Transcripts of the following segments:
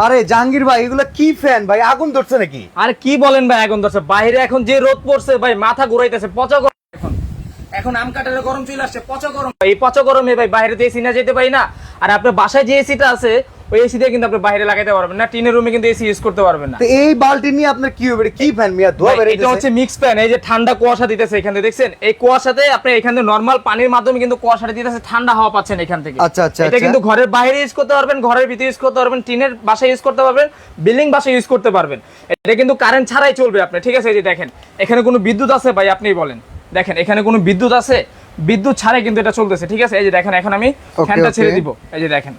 আরে জাহাঙ্গীর ভাই, এগুলো কি ফ্যান ভাই? আগুন ধরছে নাকি? আরে কি বলেন ভাই আগুন ধরছে? বাইরে এখন যে রোদ পড়ছে ভাই, মাথা ঘুরাইতেছে, পচা গরম এখন। এখন আম কাটার গরম চলে আসছে, পচা গরম। এই পচা গরমে ভাই, বাইরে এসি না যেতে পারি না। আর আপনার বাসায় যে এসিটা আছে ওই এসি দিয়ে কিন্তু আপনি বাইরে লাগাইতে পারবেন না টিনের রুমে কিন্তু এসি ইউজ করতে পারবেন না। এই বালতি নিয়ে আপনার কি হবে? কি ফ্যান মিয়া? ধোয়া ভাই, এটা হচ্ছে মিক্স ফ্যান এই যে ঠান্ডা কুয়াশা দিতেছে এখান থেকে দেখছেন? এই কুয়াশাতে আপনি এখান থেকে নর্মাল পানির মাধ্যমে কিন্তু কুয়াশাটা দিতেছে ঠান্ডা হাওয়া পাচ্ছেন এখান থেকে। আচ্ছা, আচ্ছা, এটা আচ্ছা। কিন্তু ঘরের বাইরে ইউজ করতে পারবেন ঘরের ভিতরে ইউজ করতে পারবেন টিনের বাসায় ইউজ করতে পারবেন বিল্ডিং বাসায় ইউজ করতে পারবেন। এটা কিন্তু কারেন্ট ছাড়াই চলবে আপনি ঠিক আছে? এই যে দেখেন এখানে কোনো বিদ্যুৎ আছে ভাই আপনিই বলেন। দেখেন এখানে কোনো বিদ্যুৎ আছে বিদ্যুৎ ছাড়াই কিন্তু এটা চলতেছে ঠিক আছে? এই যে দেখেন এখন আমি ফ্যানটা ছেড়ে. দিব। এই যে দেখেন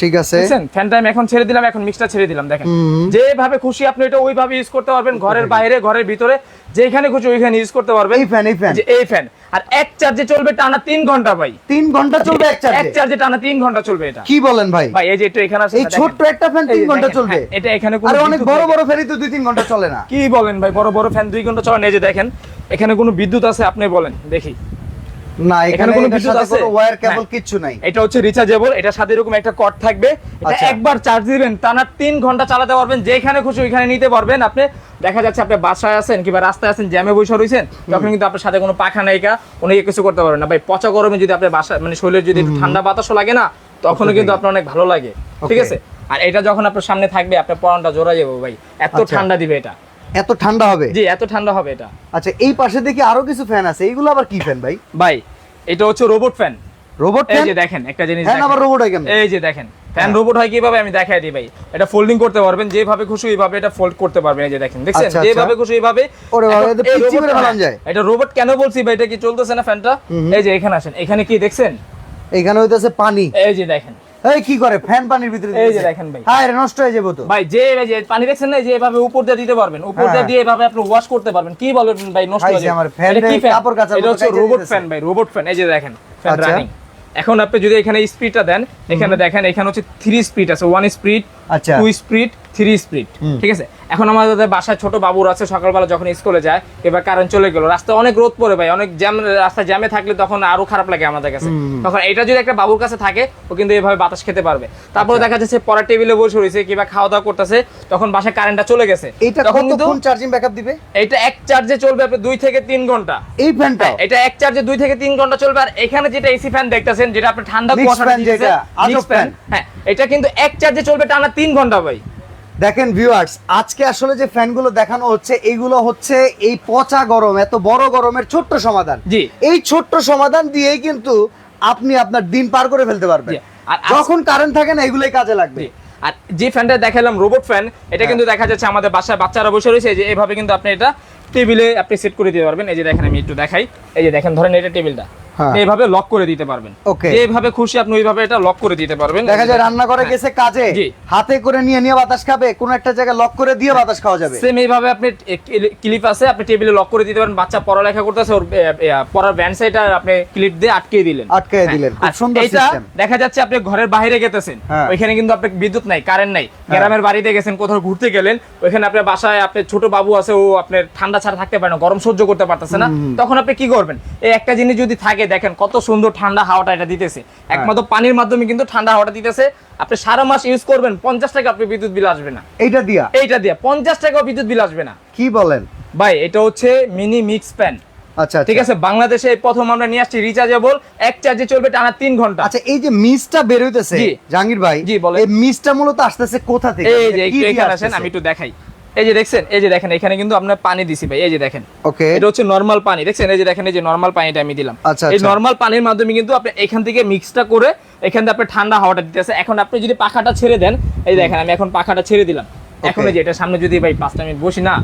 ঠিক আছে। দেখছেন? ফ্যানটা আমি এখন ছেড়ে দিলাম এখন মিক্সটা ছেড়ে দিলাম দেখেন। যেভাবে খুশি আপনি এটা ওইভাবে ইউজ করতে পারবেন ঘরের বাইরে ঘরের ভিতরে যেখানে খুশি ওইখানে ইউজ করতে পারবেন। এই ফ্যান এই ফ্যান এই ফ্যান আর এক চার্জে চলবে টানা তিন ঘণ্টা ভাই। তিন ঘণ্টা চলবে এক এক চার্জে চার্জে টানা তিন ঘণ্টা চলবে এটা। কি বলেন ভাই? ভাই এই যে একটু এখানে আছে এই না, ছোট্ট একটা ফ্যান এই তিন ঘণ্টা চলবে। হ্যাঁ, এটা এখানে কোনো আরে অনেক বড় বড় ফ্যানই তো দুই তিন ঘণ্টা চলে না। কি বলেন ভাই বড় বড় ফ্যান দুই ঘণ্টা চলে না এই যে দেখেন এখানে কোনো বিদ্যুৎ আছে আপনি বলেন দেখি। না এখানে কোনো বিদ্যুৎ আছে? Wire cable. কিচ্ছু নাই। এটা হচ্ছে রিচার্জেবল এটার সাথে এরকম একটা কর্ড থাকবে। এটা আচ্ছা। একবার চার্জ দিবেন টানা ঘণ্টা চালাতে পারবেন যেখানে খুশি ওইখানে নিতে পারবেন। আপনি দেখা যাচ্ছে আপনি বাসায় আছেন কিংবা রাস্তায় আছেন জ্যামে বসে রয়েছেন তখন কিন্তু আপনার সাথে কোনো পাখা নাইকা অনেক কিছু করতে পারবেন না। ভাই পচা গরমে যদি আপনার বাসা মানে শরীরে যদি ঠান্ডা বাতাসও লাগে না তখনও কিন্তু আপনার অনেক ভালো লাগে। ঠিক আছে? আর এটা যখন আপনার সামনে থাকবে আপনার পরানটা জোড়া যাবে ভাই। এত আচ্ছা। ঠান্ডা দিবে এটা। এত ঠান্ডা হবে? জি এত ঠান্ডা হবে এটা। আচ্ছা এই পাশে দেখি আরও কিছু ফ্যান আছে। এইগুলো আবার কি ফ্যান ভাই? ভাই এটা হচ্ছে রোবট ফ্যান রোবট এই যে দেখেন একটা জিনিস ফ্যান। আবার রোবট হয় কেমন? এই যে দেখেন ফ্যান। রোবট হয় কীভাবে আমি দেখাই দিই ভাই। এটা ফোল্ডিং করতে পারবেন যেভাবে খুশি এইভাবে এটা ফোল্ড করতে পারবেন। এই যে দেখেন দেখছেন? আচ্ছা, আচ্ছা। যেভাবে খুশি এইভাবে ওরে বাবা, এটা এই পিচ্চি করে ফেলান যায়। এটা রোবট কেন বলছি ভাই? এটা কি চলতেছে না ফ্যানটা এই যে এখানে আসেন। এখানে কি দেখছেন? এখানে হইতেছে পানি। এই যে দেখেন এই কি করে? ফ্যান পানির ভিতরে এই যে দেখেন ভাই। হ্যাঁ নষ্ট হয়ে যাবে তো। ভাই যে এই যে পানি দেখছেন না যে এভাবে উপর দিয়ে দিতে পারবেন উপর দিয়ে হ্যাঁ। দিয়ে এভাবে আপনি ওয়াশ করতে পারবেন কি বলেন ভাই নষ্ট হয়ে যাবে? আমার ফ্যান কাপড় এটা হচ্ছে রোবট ফ্যান ভাই রোবট ফ্যান এই যে দেখেন ফ্যান আচ্ছা। রানিং এখন আপনি যদি এখানে স্পিডটা দেন এখানে দেখেন এখানে হচ্ছে থ্রি স্পিড আছে ওয়ান স্পিড আচ্ছা। টু স্পিড থ্রি স্পিড ঠিক আছে? এখন আমাদের বাসায় ছোট বাবুর আছে সকালবেলা যখন স্কুলে যায় এবার কারেন্ট চলে গেল। রাস্তায় অনেক রোদ পড়ে ভাই অনেক জ্যাম রাস্তায় জ্যামে থাকলে তখন আরও খারাপ লাগে আমাদের কাছে। তখন এটা যদি একটা বাবুর কাছে থাকে ও কিন্তু এভাবে বাতাস খেতে পারবে। তারপরে আচ্ছা। দেখা যাচ্ছে পড়ার টেবিলে বসে রয়েছে কিংবা খাওয়া দাওয়া করতেছে তখন বাসায় কারেন্টটা চলে গেছে। এইটা তখন কিন্তু চার্জিং ব্যাকআপ দিবে? এটা এক চার্জে চলবে আপনি দুই থেকে তিন ঘণ্টা। এই ফ্যানটা এটা এক চার্জে দুই থেকে তিন ঘণ্টা চলবে আর এখানে যেটা এসি ফ্যান দেখতেছেন যেটা আপনি ঠান্ডা কুয়াশা fan। হ্যাঁ এটা কিন্তু এক চার্জে চলবে টানা তিন ঘণ্টা ভাই। দেখেন ভিউয়ার্স আজকে আসলে যে ফ্যানগুলো দেখানো হচ্ছে এইগুলো হচ্ছে এই পচা গরম এত বড় গরমের ছোট্ট সমাধান। জি। এই ছোট্ট সমাধান দিয়েই কিন্তু আপনি আপনার দিন পার করে ফেলতে পারবেন। আর যখন কারেন্ট থাকে না এগুলোই কাজে লাগবে। আর যে ফ্যানটা দেখালাম রোবট ফ্যান এটা হ্যাঁ। কিন্তু দেখা যাচ্ছে আমাদের বাসায় বাচ্চারা বসে রয়েছে যে এভাবে কিন্তু আপনি এটা টেবিলে আপনি সেট করে দিতে পারবেন এই যে দেখেন আমি একটু দেখাই এই যে দেখেন ধরেন এটা টেবিলটা হ্যাঁ। এইভাবে লক করে দিতে পারবেন. যেভাবে খুশি আপনি ওইভাবে এটা লক করে দিতে পারবেন দেখা যায় রান্না করে হ্যাঁ। গেছে কাজে হাতে করে নিয়ে নিয়ে বাতাস খাবে কোন একটা জায়গায় লক করে দিয়ে বাতাস খাওয়া যাবে সেম এইভাবে আপনি ক্লিপ আছে আপনি টেবিলে লক করে দিতে পারেন বাচ্চা পড়ালেখা করতেছে ওর পড়ার ব্যান্ড সাইডটা আপনি ক্লিপ দিয়ে আটকে দিলেন আটকায় হ্যাঁ। দিলেন। খুব সুন্দর system। দেখা যাচ্ছে আপনি ঘরের বাইরে গেতেছেন। ওইখানে কিন্তু আপনার বিদ্যুৎ নাই কারেন্ট নাই গ্রামের বাড়িতে গেছেন কোথাও ঘুরতে গেলেন ওইখানে আপনার বাসায় আপনার ছোট বাবু আছে ও আপনার ঠান্ডা ছাড়া থাকতে পারে না গরম সহ্য করতে পারতেছে না। তখন আপনি কি করবেন? এই একটা জিনিস যদি থাকে দেখেন কত সুন্দর ঠান্ডা হাওয়াটা এটা দিতেছে। হ্যাঁ। একমাত্র পানির মাধ্যমে কিন্তু ঠান্ডা হাওয়াটা দিতেছে। আপনি সারা মাস ইউজ করবেন পঞ্চাশ টাকা আপনি বিদ্যুৎ বিল আসবে না। এইটা দিয়া? এইটা দিয়ে পঞ্চাশ টাকাও বিদ্যুৎ বিল আসবে না। কি বলেন? ভাই এটা হচ্ছে মিনি মিক্স প্যান আচ্ছা ঠিক আছে? বাংলাদেশে প্রথম আমরা নিয়ে আসছি রিচার্জেবল এক চার্জে চলবে টানা তিন ঘণ্টা। আচ্ছা এই যে মিসটা বের হইতেছে। জাহাঙ্গীর ভাই জি, বলেন। এই মিসটা মূলত আসতেছে কোথা থেকে? এই যে এখানে আসেন আমি একটু দেখাই। এই যে দেখছেন এই যে দেখেন এখানে কিন্তু আপনার পানি দিছি ভাই এই যে দেখেন। ওকে এটা হচ্ছে নরমাল পানি দেখছেন? এই যে দেখেন এই যে নরমাল পানিটা আমি দিলাম। আচ্ছা, এই আচ্ছা। নরমাল পানির মাধ্যমে কিন্তু আপনি এখান থেকে মিক্সটা করে এখান থেকে আপনি ঠান্ডা হাওয়াটা দিতেছে এখন আপনি যদি পাখাটা ছেড়ে দেন এই দেখেন আমি এখন পাখাটা ছেড়ে দিলাম। এখন এই যে এটা সামনে যদি ভাই পাঁচটা মিনিট বসি না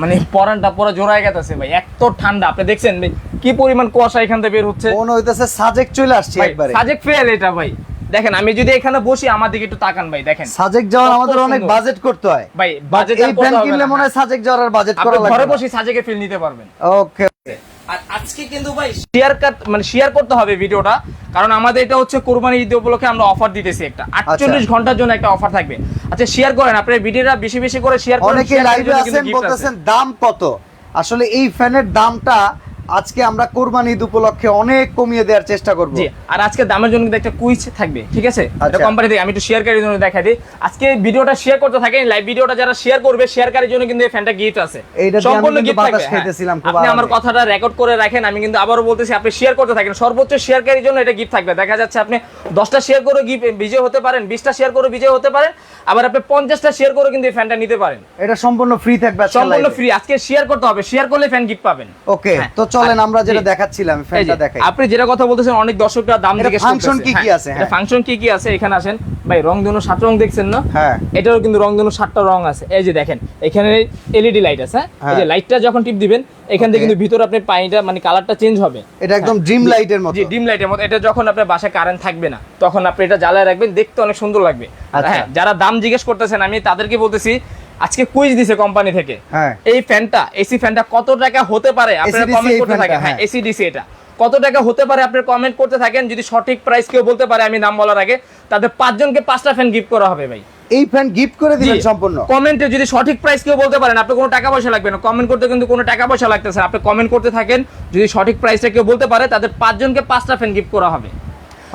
মানে পরানটা পুরো জোড়ায় গেছে ভাই এত ঠান্ডা। আপনি দেখছেন কি পরিমাণ কুয়াশা এখান থেকে বের হচ্ছে? মনে হইতেছে সাজেক চলে আসছে একবারে। সাজেক ফেল এটা ভাই। দেখেন আমি যদি এখানে বসি আমার দিকে একটু তাকান ভাই দেখেন। সাজেক যাওয়ার আমাদের অনেক বাজেট করতে হয়। ভাই বাজেট এই ফ্যান কিনলে মনে হয় সাজেক যাওয়ার আর বাজেট করা ঘরে লাগবে বসে সাজেকে ফিল নিতে পারবেন। ওকে আর আজকে কিন্তু ভাই শেয়ার কাট মানে শেয়ার করতে হবে ভিডিওটা কারণ আমাদের এটা হচ্ছে কোরবানি ঈদ উপলক্ষে আমরা অফার দিতেছি একটা। আটচল্লিশ ঘণ্টার জন্য একটা অফার থাকবে। আচ্ছা শেয়ার করেন আপনার ভিডিওটা বেশি বেশি করে শেয়ার করেন অনেকে লাইভে আছেন বলতেছেন দাম কত? আসলে এই ফ্যানের দামটা আজকে আমরা কোরবানি ঈদ উপলক্ষে অনেক কমিয়ে দেওয়ার চেষ্টা করব। জি আর আজকে দামের জন্য কিন্তু একটা কুইজ থাকবে ঠিক আছে? এটা আচ্ছা। কোম্পানি থেকে আমি একটু শেয়ারকারীর জন্য দেখাই দিই। আজকে ভিডিওটা শেয়ার করতে থাকেন লাইভ ভিডিওটা যারা শেয়ার করবে শেয়ারকারীর জন্য কিন্তু এই ফ্যানটা গিফট আছে। এইটা gift বাতাস থাকবে, হ্যাঁ। খাইতেছিলাম খুব আপনি আমার কথাটা রেকর্ড করে রাখেন আমি কিন্তু আবারও বলতেছি আপনি শেয়ার করতে থাকেন। সর্বোচ্চ শেয়ারকারীর জন্য এটা গিফট থাকবে। দেখা যাচ্ছে আপনি দশটা শেয়ার করে গিফট বিজয় হতে পারেন বিশটা শেয়ার করে বিজয় হতে পারেন আবার আপনি পঞ্চাশটা শেয়ার করে কিন্তু এই ফ্যানটা নিতে পারেন। এটা সম্পূর্ণ ফ্রি থাকবে সম্পূর্ণ ফ্রি আজকে শেয়ার করতে হবে শেয়ার করলে ফ্যান গিফট পাবেন। ওকে হ্যাঁ। তো চলেন আমরা যেটা দেখাচ্ছিলাম ফ্যানটা দেখাই। আপনি যেটা কথা বলতেছেন অনেক দর্শকরা দাম function করতেছে। কি কি হ্যাঁ, আছে, হ্যাঁ। ফাংশন কি কি আছে? এখানে আসেন। ভাই রং ধনু সাত রং দেখছেন না? হ্যাঁ। এটারও কিন্তু রং ধনু সাতটা রং আছে। এই যে দেখেন এখানে এলইডি লাইট আছে হ্যাঁ? এই যে হ্যাঁ। লাইটটা যখন টিপ দিবেন এখান থেকে কিন্তু ভিতরে আপনি পানিটা মানে কালারটা চেঞ্জ হবে। এটা একদম ড্রিম লাইটের মতো। জি ডিম লাইটের মতো। এটা যখন আপনার বাসায় কারেন্ট থাকবে না তখন আপনি এটা জ্বালায় রাখবেন দেখতে অনেক সুন্দর লাগবে। আচ্ছা। হ্যাঁ যারা দাম জিজ্ঞেস করতেছেন আমি তাদেরকে বলতেছি আজকে কুইজ দিছে কোম্পানি থেকে। হ্যাঁ। এই ফ্যানটা এসি ফ্যানটা কত টাকা হতে পারে? আপনারা কমেন্ট করতে থাকেন। হ্যাঁ হ্যাঁ। এসি ডিসি এটা। কত টাকা হতে পারে আপনারা কমেন্ট করতে থাকেন? যদি সঠিক প্রাইস কেউ বলতে পারে আমি নাম বলার আগে তাদের পাঁচজনকে পাঁচটা ফ্যান গিফট করা হবে ভাই। এই ফ্যান গিফট করে দিবেন সম্পূর্ণ? কমেন্টে যদি সঠিক প্রাইস কেউ বলতে পারেন আপনি কোনো টাকা পয়সা লাগবে না। কমেন্ট করতে কিন্তু কোনো টাকা পয়সা লাগতেছে। আপনি কমেন্ট করতে থাকেন যদি সঠিক প্রাইসটা কেউ বলতে পারে তাদের পাঁচজনকে পাঁচটা ফ্যান গিফট করা হবে।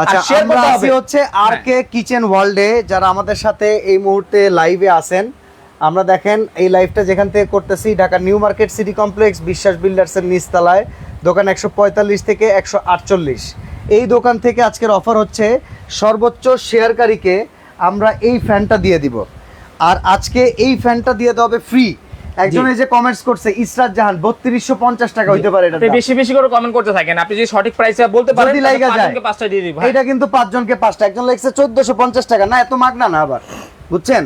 আচ্ছা আমরা। হচ্ছে আর কে কিচেন ওয়ার্ল্ডে যারা আমাদের সাথে এই মুহূর্তে লাইভে আছেন আমরা দেখেন এই লাইভটা যেখান থেকে করতেছি Dhaka new market city complex Biswas বিল্ডার্সের নিচতলায় দোকান একশো পঁয়তাল্লিশ থেকে একশো আটচল্লিশ। এই দোকান থেকে আজকের অফার হচ্ছে সর্বোচ্চ শেয়ারকারীকে আমরা এই ফ্যানটা দিয়ে দিব। আর আজকে এই ফ্যানটা দিয়ে দেওয়া হবে ফ্রি। একজন এই যে কমেন্টস করছে ইসরাত জাহান বত্রিশশো পঞ্চাশ টাকা হইতে পারে এটা বেশি বেশি করে কমেন্ট করতে থাকেন। আপনি যদি সঠিক প্রাইসে বলতে পারেন যদি লাইগা যায়। পাঁচটা দিয়ে দিব হ্যাঁ। এটা কিন্তু পাঁচজনকে পাঁচটা। একজন লাগছে চোদ্দশো পঞ্চাশ টাকা। না এত মাগনা না আবার। বুঝছেন?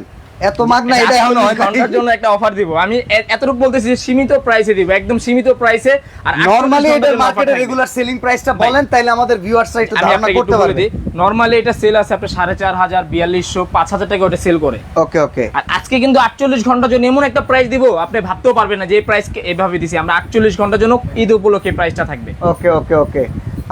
এত মাগনা এটা এখন ঘণ্টার জন্য একটা অফার দিব। আমি এতটুকু বলতেছি যে সীমিত প্রাইসে দিব একদম সীমিত প্রাইসে আর নরমালি 48 এটা থাকবে। রেগুলার সেলিং প্রাইসটা বলেন তাইলে আমাদের ভিউয়ার্সরা একটু ধারণা করতে পারবে। নরমালি এটা সেল আছে আপনার সাড়ে চার হাজার বিয়াল্লিশশো পাঁচ হাজার টাকা ওটা সেল করে। ওকে ওকে আর আজকে কিন্তু আটচল্লিশ ঘণ্টার জন্য এমন একটা প্রাইস দিব আপনি ভাবতেও পারবেন না যে এই প্রাইস এভাবে দিছি। আমরা আটচল্লিশ ঘণ্টার জন্য ঈদ উপলক্ষে প্রাইসটা থাকবে। ওকে ওকে ওকে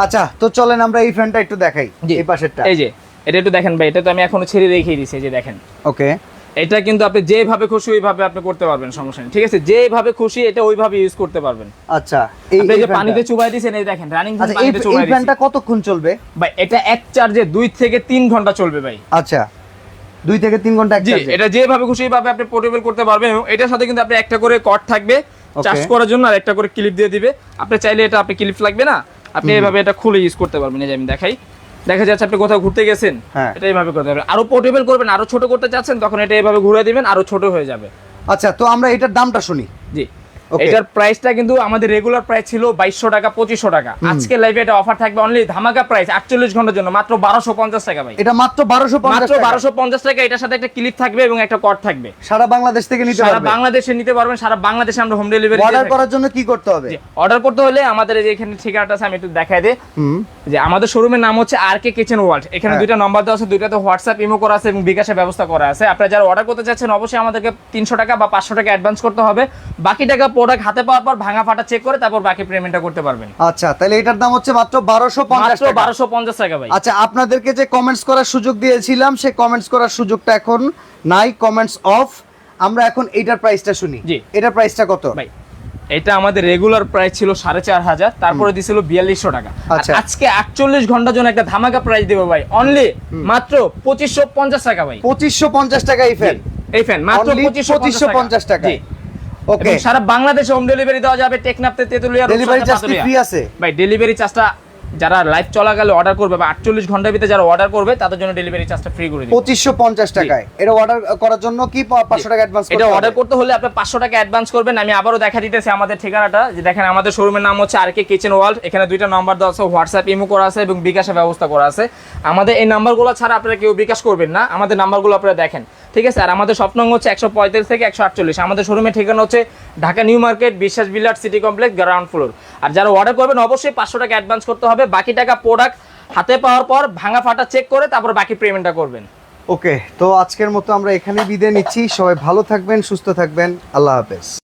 আচ্ছা তো চলেন আমরা এই ফ্যানটা একটু দেখাই। এই পাশেরটা। এই যে এটা একটু দেখেন ভাই এটা তো আমি এখনও ছেড়ে রেখে এই যে দেখেন। ওকে এটা কিন্তু আপনি যেভাবে খুশি ওইভাবে আপনি করতে পারবেন সমস্যা নেই। ঠিক আছে? যেভাবে খুশি এটা ওইভাবে ইউজ করতে পারবেন। আচ্ছা এই যে পানিতে চুবাই দিয়েছেন এই দেখেন রানিং এই পানিতে এই চুবাই দিয়েছেন ফ্যানটা কতক্ষণ চলবে? ভাই এটা এক চার্জে দুই থেকে তিন ঘণ্টা চলবে ভাই। আচ্ছা দুই থেকে তিন ঘণ্টা এক জি charge এ? এটা যেভাবে খুশি এইভাবে আপনি পোর্টেবল করতে পারবেন এবং এটার সাথে কিন্তু আপনি একটা করে কর্ড থাকবে চার্জ করার জন্য আর একটা করে ক্লিপ দিয়ে দিবে। আপনি চাইলে এটা আপনি ক্লিপ লাগবে না? আপনি এইভাবে এটা খুলে ইউজ করতে পারবেন। এই যে আমি দেখাই। দেখা যাচ্ছে আপনি কোথাও ঘুরতে গেছেন হ্যাঁ। এটা এইভাবে করতে হবে আরও পোর্টেবল করবেন আরও ছোট করতে চাচ্ছেন তখন এটা এইভাবে ঘুরে দিবেন আরও ছোট হয়ে যাবে আচ্ছা তো আমরা এটার দামটা শুনি জি. এটার প্রাইসটা কিন্তু আমাদের রেগুলার প্রাইস ছিল বাইশশো টাকা পঁচিশশো টাকা। আজকে লাইভে এটা অফার থাকবে অনলি ধামাকা প্রাইস আটচল্লিশ ঘণ্টার জন্য মাত্র বারোশো পঞ্চাশ টাকা ভাই। এটা মাত্র বারোশো মাত্র বারোশো পঞ্চাশ টাকা এটার সাথে একটা ক্লিপ থাকবে এবং একটা কর্ড থাকবে। সারা বাংলাদেশ থেকে নিতে সারা বাংলাদেশে নিতে পারবেন সারা বাংলাদেশে আমরা হোম ডেলিভারি অর্ডার করার জন্য কি করতে হবে? অর্ডার করতে হলে আমাদের যে এখানে ঠিকানাটা আছে আমি একটু দেখাই দিই। যে আমাদের শোরুমের নাম হচ্ছে আর কে কিচেন ওয়ার্ল্ড এখানে হ্যাঁ। দুইটা নম্বর দেওয়া আছে দুইটাতে হোয়াটসঅ্যাপ ইমো করা আছে এবং বিকাশের ব্যবস্থা করা আছে। আপনারা যারা অর্ডার করতে চাচ্ছেন অবশ্যই আমাদেরকে তিনশো টাকা বা পাঁচশো টাকা অ্যাডভান্স করতে হবে। বাকি টাকা প্রোডাক্ট হাতে পাওয়ার পর ভাঙা ফাটা চেক করে তারপর বাকি পেমেন্টটা করতে পারবেন। আচ্ছা তাহলে এটার দাম হচ্ছে মাত্র বারোশো পঞ্চাশ মাত্র বারোশো পঞ্চাশ টাকা ভাই। আচ্ছা আপনাদেরকে যে কমেন্টস করার সুযোগ দিয়েছিলাম সেই কমেন্টস করার সুযোগটা এখন নাই কমেন্টস অফ আমরা এখন এইটার প্রাইসটা শুনি। জি। এটার প্রাইসটা কত? ভাই এটা আমাদের রেগুলার প্রাইস ছিল সাড়ে চার হাজার তারপরে দিছিল বিয়াল্লিশশো টাকা। আচ্ছা। আজকে আটচল্লিশ ঘণ্টার জন্য একটা ধামাকা প্রাইস দেবো ভাই অনলি মাত্র পঁচিশশো পঞ্চাশ টাকা ভাই। পঁচিশশো পঞ্চাশ টাকা এই ফ্যান এই ফ্যান মাত্র পঁচিশশো 2550 টাকা। ওকে সারা বাংলাদেশে হোম ডেলিভারি দেওয়া যাবে টেকনাফতে তেতুলিয়া ডেলিভারি চার্জ ফ্রি আছে? ভাই ডেলিভারি চার্জটা যারা লাইভ চলাকালে অর্ডার করবে বা আটচল্লিশ ঘণ্টার ভিতরে যারা অর্ডার করবে তাদের জন্য ডেলিভারি চার্জটা ফ্রি করে পঁচিশশো পঞ্চাশ টাকায়। এটা অর্ডার করার জন্য কি পাঁচশো টাকা অ্যাডভান্স এটা অর্ডার করতে হলে আপনি পাঁচশো টাকা অ্যাডভান্স করবেন। আমি আবারও দেখা দিতেছি আমাদের ঠিকানাটা। যে দেখেন আমাদের শোরুমের নাম হচ্ছে আর কে কিচেন ওয়ার্ল্ড এখানে দুইটা নাম্বার দেওয়া আছে হোয়াটসঅ্যাপ ইমো করা আছে এবং বিকাশের ব্যবস্থা করা আছে। আমাদের এই নাম্বারগুলো ছাড়া আপনারা কেউ বিকাশ করবেন না। আমাদের নাম্বারগুলো আপনারা দেখেন। ঠিক আছে? আর আমাদের স্বপ্ন হচ্ছে একশো পঁয়ত্রিশ থেকে একশো আটচল্লিশ। আমাদের শোরুমের ঠিকানা হচ্ছে Dhaka new market, Biswas builder city complex ground floor আর যারা অর্ডার করবেন, অবশ্যই পাঁচশো টাকা অ্যাডভান্স করতে হবে। বাকি টাকা প্রোডাক্ট হাতে পাওয়ার পর ভাঙা ফাটা চেক করে তারপর বাকি পেমেন্টটা করবেন। ওকে তো আজকের মতো আমরা এখানে বিদায় নিচ্ছি। সবাই ভালো থাকবেন, সুস্থ থাকবেন। আল্লাহ হাফেজ।